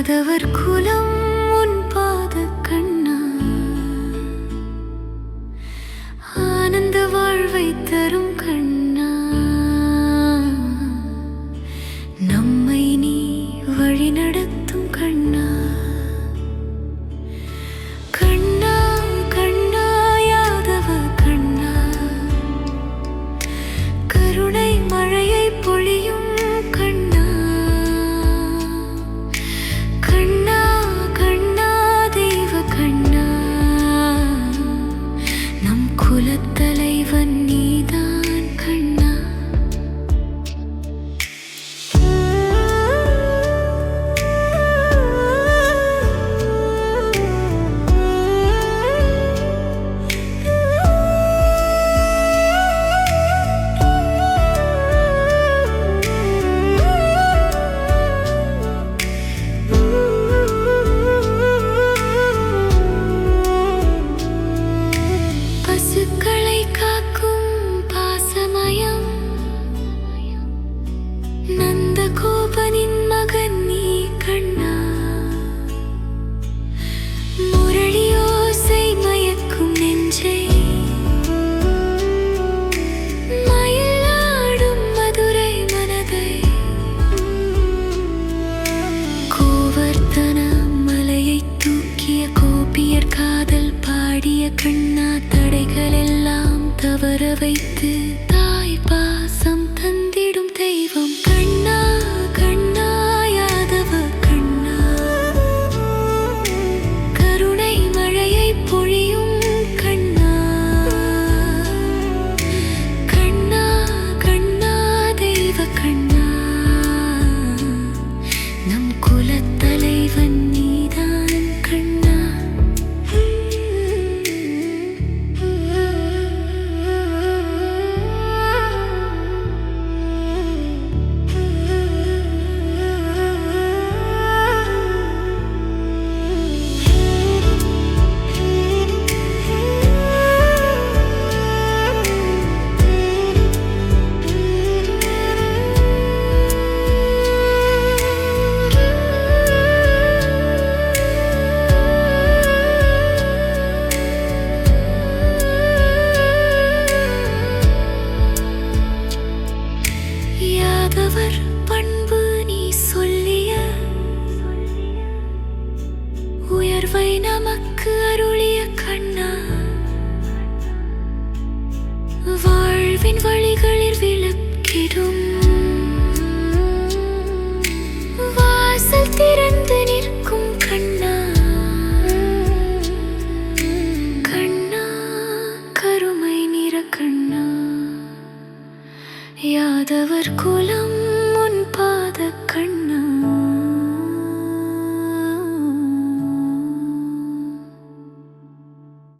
யாதவர் குலம் கண்ணா தடைகள் எல்லாம் தவற வைத்து தாய் பாசம் தந்திடும் தெய்வம். கண்ணா கண்ணா யாதவ கண்ணா. கருணை மழையை பொழியும் கண்ணா. கண்ணா கண்ணா தெய்வ கண்ணா. நம் குலத்தலைவன் நமக்கு அருளிய கண்ணா வாழ்வின் வழிகளில் விளக்கிடும். வாசல் திறந்து நிற்கும் கண்ணா கண்ணா கருமை நிற கண்ணா. யாதவர் குலம்